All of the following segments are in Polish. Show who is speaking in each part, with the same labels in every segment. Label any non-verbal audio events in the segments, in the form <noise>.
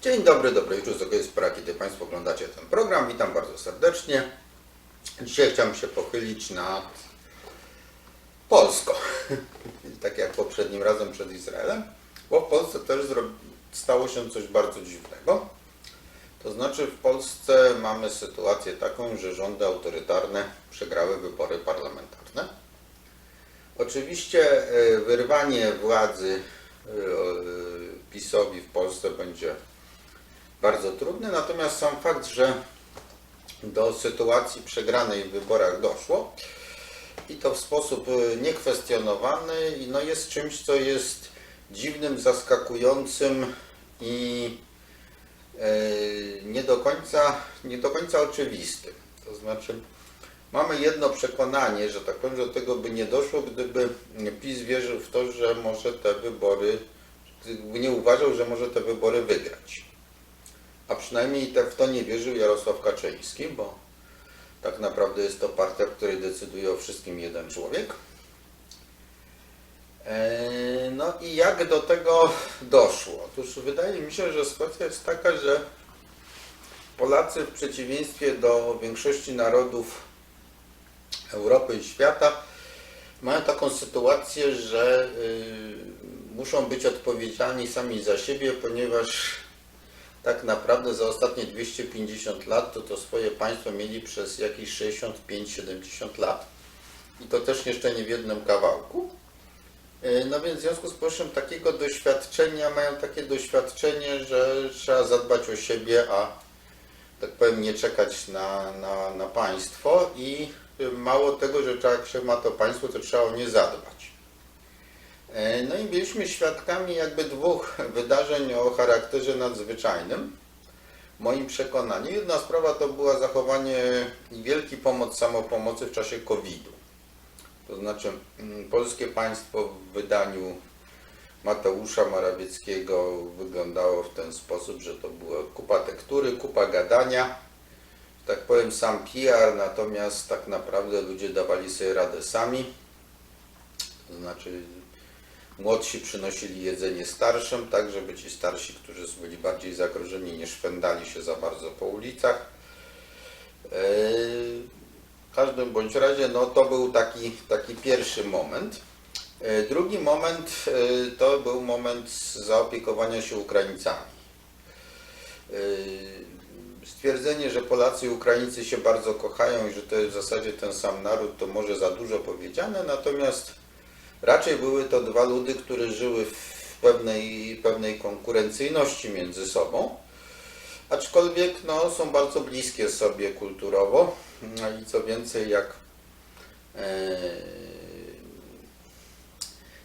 Speaker 1: Dzień dobry, dobry wieczór, z jest pora, kiedy Państwo oglądacie ten program. Witam bardzo serdecznie. Dzisiaj chciałem się pochylić nad Polską. <laughs> tak jak poprzednim razem przed Izraelem, bo w Polsce też stało się coś bardzo dziwnego. To znaczy w Polsce mamy sytuację taką, że rządy autorytarne przegrały wybory parlamentarne. Oczywiście e, wyrwanie władzy e, PiSowi w Polsce będzie bardzo trudny, natomiast sam fakt, że do sytuacji przegranej w wyborach doszło i to w sposób e, niekwestionowany no jest czymś, co jest dziwnym, zaskakującym i e, nie do końca, nie do końca oczywistym. To znaczy mamy jedno przekonanie, że tak powiem, do tego by nie doszło, gdyby PiS wierzył w to, że może te wybory, nie uważał, że może te wybory wygrać. A przynajmniej te, w to nie wierzył Jarosław Kaczyński, bo tak naprawdę jest to partia, w której decyduje o wszystkim jeden człowiek. Eee, No i jak do tego doszło? Otóż wydaje mi się, że sytuacja jest taka, że Polacy w przeciwieństwie do większości narodów Europy i świata mają taką sytuację, że y, muszą być odpowiedzialni sami za siebie, ponieważ tak naprawdę za ostatnie 250 lat to to swoje państwo mieli przez jakieś 65-70 lat i to też jeszcze nie w jednym kawałku. Y, No więc w związku z powyższym takiego doświadczenia mają takie doświadczenie, że trzeba zadbać o siebie, a tak powiem nie czekać na, na, na państwo i y, mało tego, że trzeba, jak się ma to państwo, to trzeba o nie zadbać. E, No i byliśmy świadkami jakby dwóch wydarzeń o charakterze nadzwyczajnym. W moim przekonaniu jedna sprawa to była zachowanie i wielki pomoc samopomocy w czasie COVID-u. To znaczy mm, polskie państwo w wydaniu Mateusza Morawieckiego wyglądało w ten sposób, że to była kupa tektury, kupa gadania, tak powiem sam PR, natomiast tak naprawdę ludzie dawali sobie radę sami. To znaczy młodsi przynosili jedzenie starszym, tak żeby ci starsi, którzy byli bardziej zagrożeni, nie szwendali się za bardzo po ulicach. Eee, W każdym bądź razie no, to był taki, taki pierwszy moment. E, Drugi moment e, to był moment zaopiekowania się Ukraińcami. Stwierdzenie, że Polacy i Ukraińcy się bardzo kochają i że to jest w zasadzie ten sam naród, to może za dużo powiedziane, natomiast raczej były to dwa ludy, które żyły w pewnej, pewnej konkurencyjności między sobą, aczkolwiek no, są bardzo bliskie sobie kulturowo no i co więcej, jak e,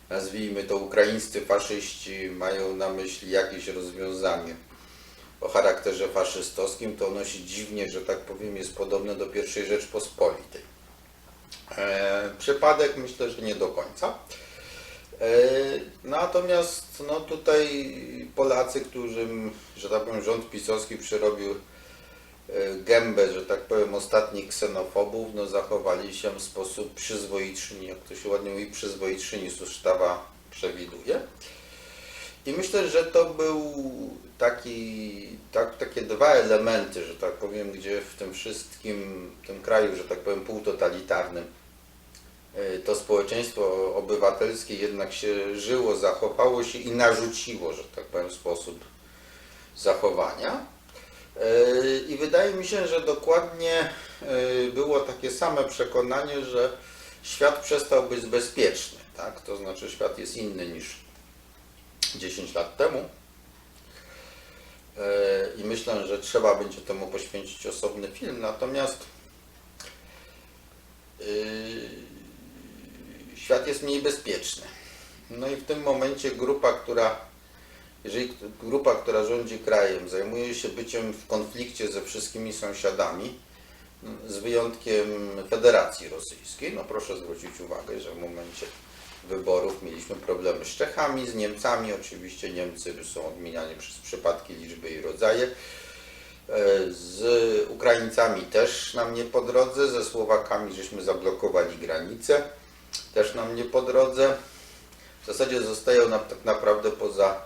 Speaker 1: nazwijmy to ukraińscy faszyści mają na myśli jakieś rozwiązanie o charakterze faszystowskim, to ono się dziwnie, że tak powiem, jest podobne do pierwszej Rzeczpospolitej. E, przypadek myślę, że nie do końca. E, natomiast no tutaj Polacy, którym, że tak powiem, rząd pisowski przerobił e, gębę, że tak powiem, ostatnich ksenofobów, no zachowali się w sposób przyzwoitszy, jak to się ładnie mówi, przyzwoitszy niż ustawa przewiduje. I myślę, że to był taki, tak, takie dwa elementy, że tak powiem, gdzie w tym wszystkim, w tym kraju, że tak powiem, półtotalitarnym, y, to społeczeństwo obywatelskie jednak się żyło, zachowało się i narzuciło, że tak powiem, sposób zachowania. Y, I wydaje mi się, że dokładnie y, było takie same przekonanie, że świat przestał być bezpieczny. Tak? To znaczy świat jest inny niż 10 lat temu. E, I myślę, że trzeba będzie temu poświęcić osobny film. Natomiast yy, świat jest mniej bezpieczny. No i w tym momencie grupa, która jeżeli grupa, która rządzi krajem, zajmuje się byciem w konflikcie ze wszystkimi sąsiadami, z wyjątkiem Federacji Rosyjskiej, no proszę zwrócić uwagę, że w momencie wyborów mieliśmy problemy z Czechami, z Niemcami. Oczywiście Niemcy są odmieniani przez przypadki, liczby i rodzaje. E, Z Ukraińcami też nam nie po drodze, ze Słowakami żeśmy zablokowali granicę, też nam nie po drodze. W zasadzie zostają nam tak naprawdę poza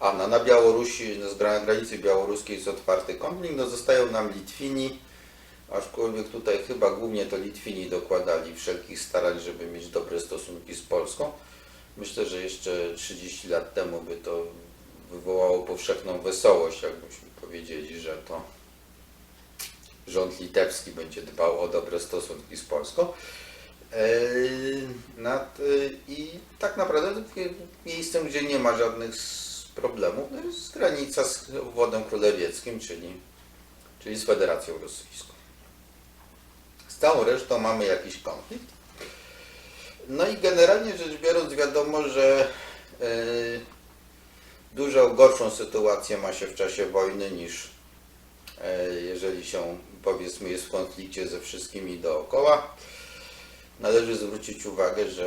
Speaker 1: a na, na Białorusi, no, gra- granicy białoruskiej jest otwarty konflikt, no zostają nam Litwini, aczkolwiek tutaj chyba głównie to Litwini dokładali wszelkich starań, żeby mieć dobre stosunki z Polską. Myślę, że jeszcze 30 lat temu by to wywołało powszechną wesołość, jakbyśmy powiedzieli, że to rząd litewski będzie dbał o dobre stosunki z Polską. Nad, y, I tak naprawdę miejscem, gdzie nie ma żadnych problemów, no jest granica z wodem królewieckim, czyli, czyli z Federacją Rosyjską. Z całą resztą mamy jakiś konflikt. No i generalnie rzecz biorąc wiadomo, że e, dużo gorszą sytuację ma się w czasie wojny niż e, jeżeli się powiedzmy jest w konflikcie ze wszystkimi dookoła. Należy zwrócić uwagę, że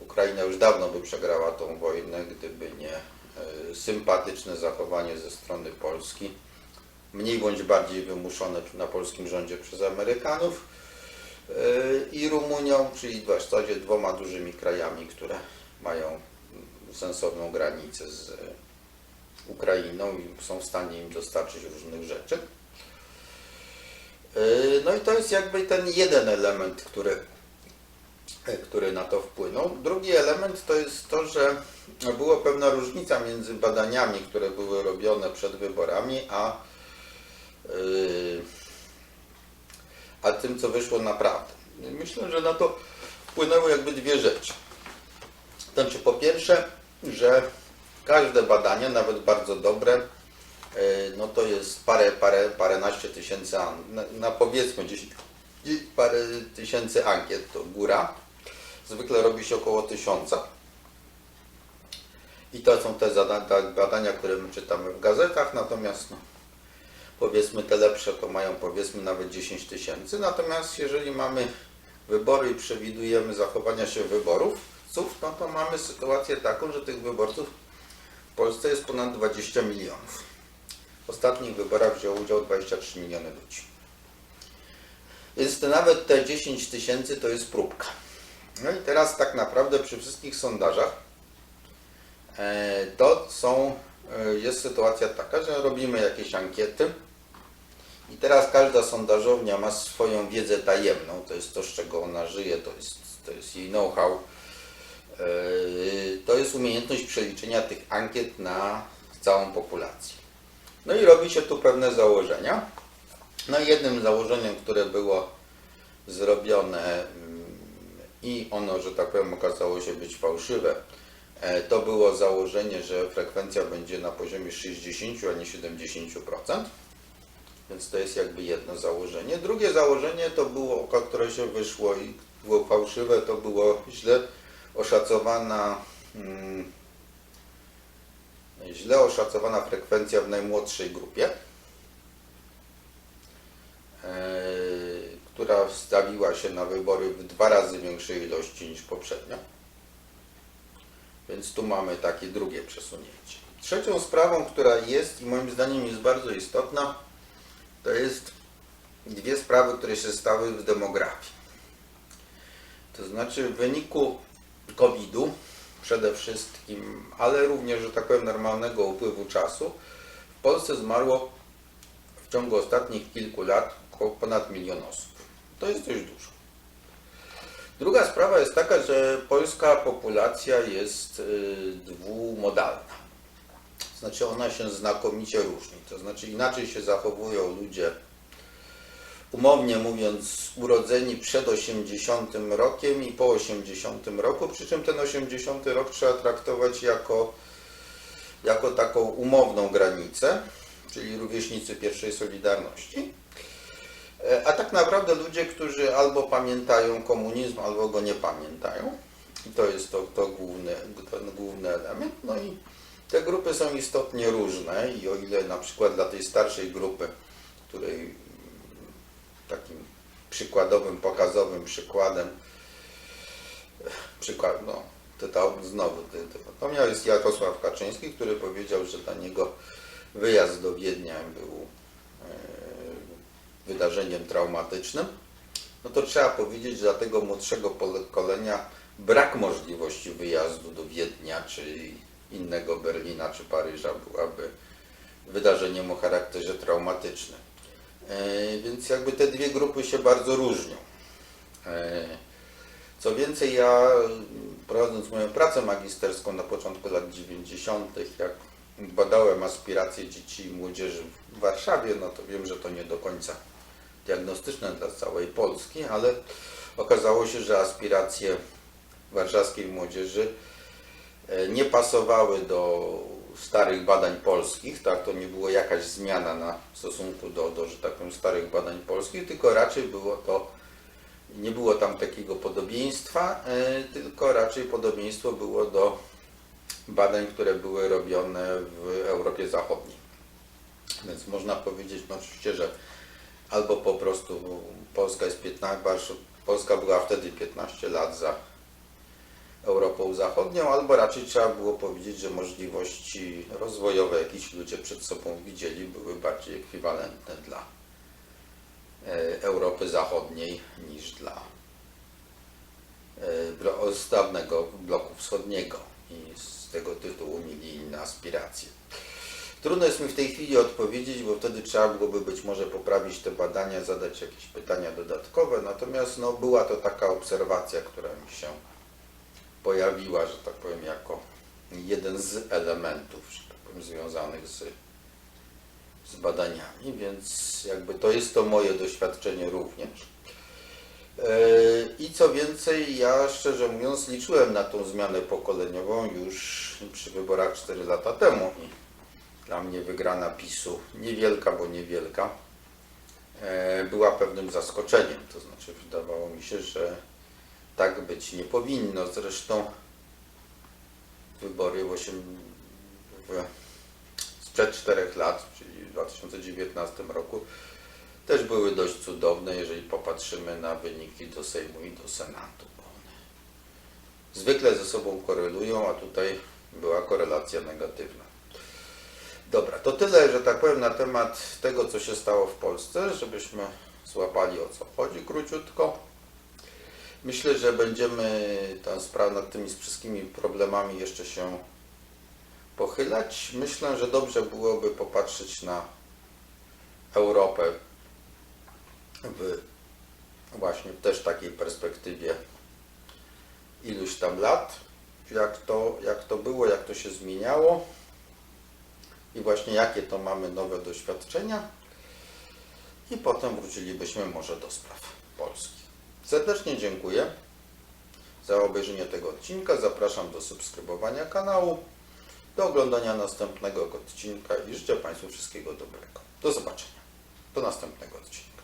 Speaker 1: Ukraina już dawno by przegrała tą wojnę, gdyby nie e, sympatyczne zachowanie ze strony Polski, mniej bądź bardziej wymuszone na polskim rządzie przez Amerykanów i Rumunią, czyli w zasadzie dwoma dużymi krajami, które mają sensowną granicę z Ukrainą i są w stanie im dostarczyć różnych rzeczy. E, No i to jest jakby ten jeden element, który, który na to wpłynął. Drugi element to jest to, że była pewna różnica między badaniami, które były robione przed wyborami, a, yy, a tym, co wyszło naprawdę. Myślę, że na to wpłynęły jakby dwie rzeczy. Znaczy, po pierwsze, że każde badanie, nawet bardzo dobre, yy, no to jest parę, parę, paręnaście tysięcy, na, na powiedzmy gdzieś i parę tysięcy ankiet to góra. Zwykle robi się około tysiąca. I to są te badania, które my czytamy w gazetach, natomiast no, powiedzmy te lepsze to mają powiedzmy nawet 10 tysięcy. Natomiast jeżeli mamy wybory i przewidujemy zachowania się wyborów, no to mamy sytuację taką, że tych wyborców w Polsce jest ponad 20 milionów. W ostatnich wyborach wzięło udział 23 miliony ludzi. Więc te, nawet te 10 tysięcy to jest próbka. No i teraz tak naprawdę przy wszystkich sondażach e, to są, jest sytuacja taka, że robimy jakieś ankiety i teraz każda sondażownia ma swoją wiedzę tajemną, to jest to, z czego ona żyje, to jest, to jest jej know-how. E, To jest umiejętność przeliczenia tych ankiet na całą populację. No i robi się tu pewne założenia. No i jednym założeniem, które było zrobione mm, i ono, że tak powiem, okazało się być fałszywe, e, to było założenie, że frekwencja będzie na poziomie 60, a nie 70%. Więc to jest jakby jedno założenie. Drugie założenie to było, o które się wyszło i było fałszywe, to było źle oszacowana mm, źle oszacowana frekwencja w najmłodszej grupie, e, która wstawiła się na wybory w dwa razy większej ilości niż poprzednio. Więc tu mamy takie drugie przesunięcie. Trzecią sprawą, która jest i moim zdaniem jest bardzo istotna, to jest dwie sprawy, które się stały w demografii. To znaczy w wyniku COVID-u przede wszystkim, ale również, że tak powiem, normalnego upływu czasu, w Polsce zmarło w ciągu ostatnich kilku lat około ponad milion osób. To jest dość dużo. Druga sprawa jest taka, że polska populacja jest y, dwumodalna. Znaczy ona się znakomicie różni. To znaczy inaczej się zachowują ludzie, umownie mówiąc, urodzeni przed 80 rokiem i po 80 roku, przy czym ten 80 rok trzeba traktować jako, jako taką umowną granicę, czyli rówieśnicy pierwszej Solidarności. E, A tak naprawdę ludzie, którzy albo pamiętają komunizm, albo go nie pamiętają. I to jest to, to główny, ten główny element. No i te grupy są istotnie różne i o ile na przykład dla tej starszej grupy, której takim przykładowym, pokazowym przykładem, przykład, no, to, to znowu, to, to, miał jest Jarosław Kaczyński, który powiedział, że dla niego wyjazd do Wiednia był wydarzeniem traumatycznym, no to trzeba powiedzieć, że dla tego młodszego pokolenia brak możliwości wyjazdu do Wiednia, czyli innego Berlina czy Paryża byłaby wydarzeniem o charakterze traumatycznym. E, Więc jakby te dwie grupy się bardzo różnią. E, Co więcej, ja prowadząc moją pracę magisterską na początku lat 90., jak badałem aspiracje dzieci i młodzieży w Warszawie, no to wiem, że to nie do końca diagnostyczne dla całej Polski, ale okazało się, że aspiracje warszawskiej młodzieży e, nie pasowały do starych badań polskich, tak, to nie było jakaś zmiana na stosunku do, do, że tak powiem, starych badań polskich, tylko raczej było to, nie było tam takiego podobieństwa, e, tylko raczej podobieństwo było do badań, które były robione w Europie Zachodniej. Więc można powiedzieć, no oczywiście, że albo po prostu Polska jest 15, Warsz- Polska była wtedy 15 lat za Europą Zachodnią, albo raczej trzeba było powiedzieć, że możliwości rozwojowe, jakie ci ludzie przed sobą widzieli, były bardziej ekwiwalentne dla e, Europy Zachodniej niż dla e, dawnego bloku wschodniego i z tego tytułu mieli inne aspiracje. Trudno jest mi w tej chwili odpowiedzieć, bo wtedy trzeba byłoby być może poprawić te badania, zadać jakieś pytania dodatkowe, natomiast no, była to taka obserwacja, która mi się pojawiła, że tak powiem, jako jeden z elementów, tak powiem, związanych z, z badaniami, więc jakby to jest to moje doświadczenie również. E, I co więcej, ja szczerze mówiąc liczyłem na tą zmianę pokoleniową już przy wyborach 4 lata temu dla mnie wygrana PiSu, niewielka, bo niewielka, e, była pewnym zaskoczeniem. To znaczy wydawało mi się, że tak być nie powinno. Zresztą wybory w 8, w, sprzed 4 lat, czyli w 2019 roku, też były dość cudowne, jeżeli popatrzymy na wyniki do Sejmu i do Senatu. Zwykle ze sobą korelują, a tutaj była korelacja negatywna. Dobra, to tyle, że tak powiem, na temat tego, co się stało w Polsce, żebyśmy złapali o co chodzi króciutko. Myślę, że będziemy tę sprawę nad tymi wszystkimi problemami jeszcze się pochylać. Myślę, że dobrze byłoby popatrzeć na Europę w właśnie też takiej perspektywie iluś tam lat, jak to, jak to było, jak to się zmieniało i właśnie jakie to mamy nowe doświadczenia i potem wrócilibyśmy może do spraw polskich. Serdecznie dziękuję za obejrzenie tego odcinka. Zapraszam do subskrybowania kanału, do oglądania następnego odcinka i życzę Państwu wszystkiego dobrego. Do zobaczenia. Do następnego odcinka.